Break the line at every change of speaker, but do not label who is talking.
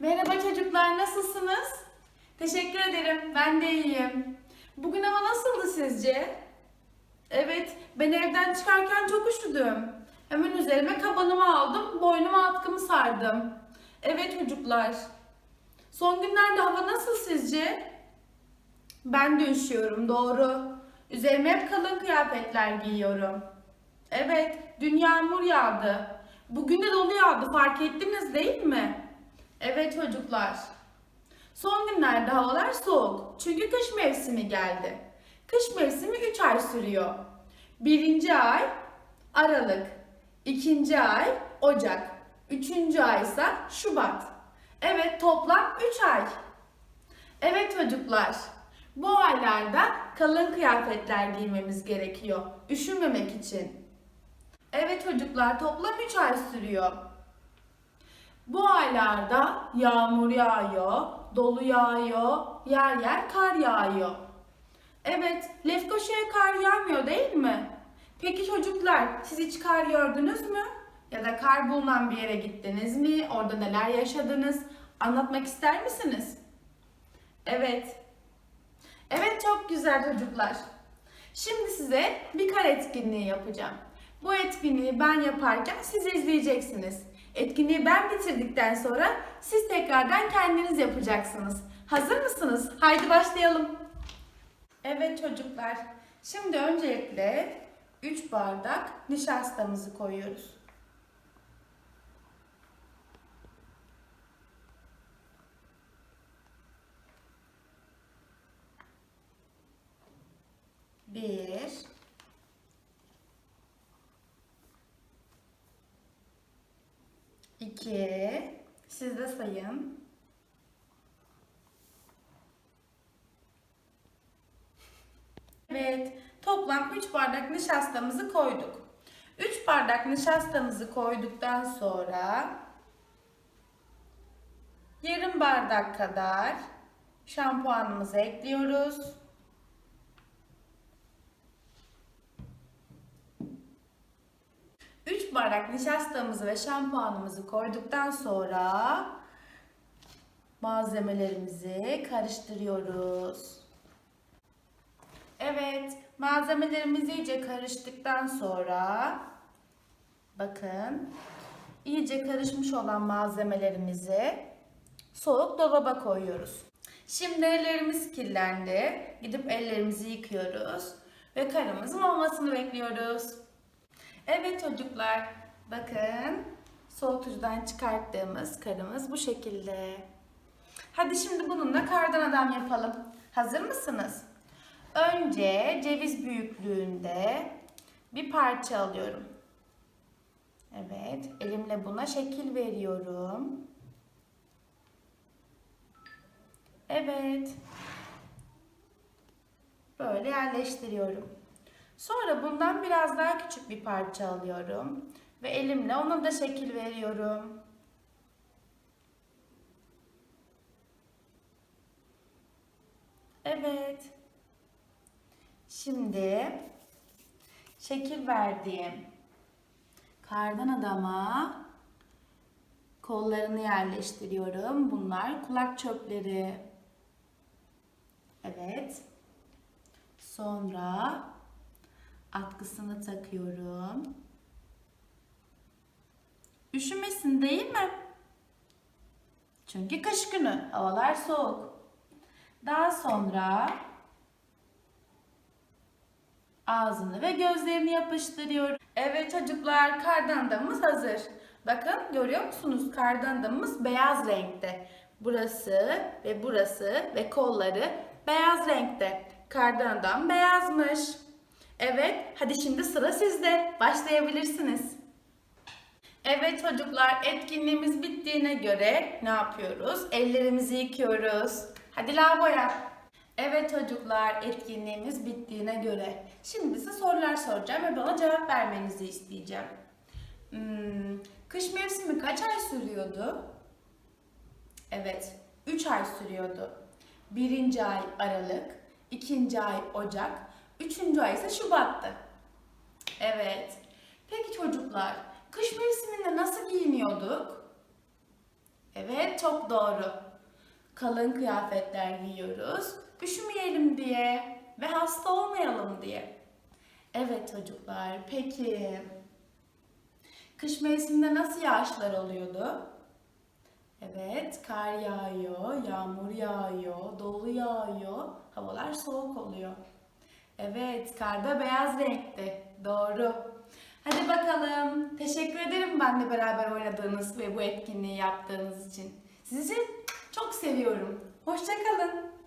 Merhaba çocuklar, nasılsınız? Teşekkür ederim, ben de iyiyim. Bugün hava nasıldı sizce? Evet, ben evden çıkarken çok üşüdüm. Hemen üzerime kabanımı aldım, boynuma atkımı sardım. Evet çocuklar. Son günlerde hava nasıl sizce? Ben de üşüyorum, doğru. Üzerime hep kalın kıyafetler giyiyorum. Evet, dün yağmur yağdı. Bugün de dolu yağdı, fark ettiniz değil mi? Evet çocuklar. Son günlerde havalar soğuk. Çünkü kış mevsimi geldi. Kış mevsimi 3 ay sürüyor. Birinci ay Aralık. ikinci ay Ocak. Üçüncü ay ise Şubat. Evet toplam 3 ay. Evet çocuklar. Bu aylarda kalın kıyafetler giymemiz gerekiyor. Üşümemek için. Evet çocuklar toplam 3 ay sürüyor. Bu aylarda yağmur yağıyor, dolu yağıyor, yer yer kar yağıyor. Evet, Lefkoşa'ya kar yağmıyor değil mi? Peki çocuklar, siz hiç kar gördünüz mü? Ya da kar bulunan bir yere gittiniz mi? Orada neler yaşadınız? Anlatmak ister misiniz? Evet. Evet, çok güzel çocuklar. Şimdi size bir kar etkinliği yapacağım. Bu etkinliği ben yaparken siz izleyeceksiniz. Etkinliği ben bitirdikten sonra siz tekrardan kendiniz yapacaksınız. Hazır mısınız? Haydi başlayalım. Evet çocuklar. Şimdi öncelikle 3 bardak nişastamızı koyuyoruz. 2 siz de sayın. Evet, toplam 3 bardak nişastamızı koyduk. 3 bardak nişastamızı koyduktan sonra yarım bardak kadar şampuanımızı ekliyoruz. Bardak nişastamızı ve şampuanımızı koyduktan sonra malzemelerimizi karıştırıyoruz. Evet, malzemelerimiz iyice karıştıktan sonra bakın iyice karışmış olan malzemelerimizi soğuk dolaba koyuyoruz. Şimdi ellerimiz kirlendi. Gidip ellerimizi yıkıyoruz ve karımızın olmasını bekliyoruz. Evet çocuklar, bakın soğutucudan çıkarttığımız karımız bu şekilde. Hadi şimdi bununla kardan adam yapalım. Hazır mısınız? Önce ceviz büyüklüğünde bir parça alıyorum. Evet, elimle buna şekil veriyorum. Evet. Böyle yerleştiriyorum. Sonra bundan biraz daha küçük bir parça alıyorum ve elimle ona da şekil veriyorum. Evet. Şimdi şekil verdiğim kardan adama kollarını yerleştiriyorum. Bunlar kulak çöpleri. Evet. Sonra atkısını takıyorum. Üşümesin değil mi? Çünkü kış günü, havalar soğuk. Daha sonra ağzını ve gözlerini yapıştırıyorum. Evet çocuklar, kardan hazır. Bakın görüyor musunuz? Kardan beyaz renkte. Burası ve burası ve kolları beyaz renkte. Kardan adam beyazmış. Evet, hadi şimdi sıra sizde. Başlayabilirsiniz. Evet çocuklar, etkinliğimiz bittiğine göre ne yapıyoruz? Ellerimizi yıkıyoruz. Hadi lavaboya. Evet çocuklar, etkinliğimiz bittiğine göre. Şimdi size sorular soracağım ve bana cevap vermenizi isteyeceğim. Hmm, kış mevsimi kaç ay sürüyordu? Evet, 3 ay sürüyordu. Birinci ay Aralık, ikinci ay Ocak, üçüncü ay ise Şubat'tı. Evet. Peki çocuklar, kış mevsiminde nasıl giyiniyorduk? Evet, çok doğru. Kalın kıyafetler giyiyoruz. Üşümeyelim diye ve hasta olmayalım diye. Evet çocuklar, peki kış mevsiminde nasıl yağışlar oluyordu? Evet, kar yağıyor, yağmur yağıyor, dolu yağıyor, havalar soğuk oluyor. Evet, karda beyaz renkte. Doğru. Hadi bakalım. Teşekkür ederim benle beraber oynadığınız ve bu etkinliği yaptığınız için. Sizi çok seviyorum. Hoşça kalın.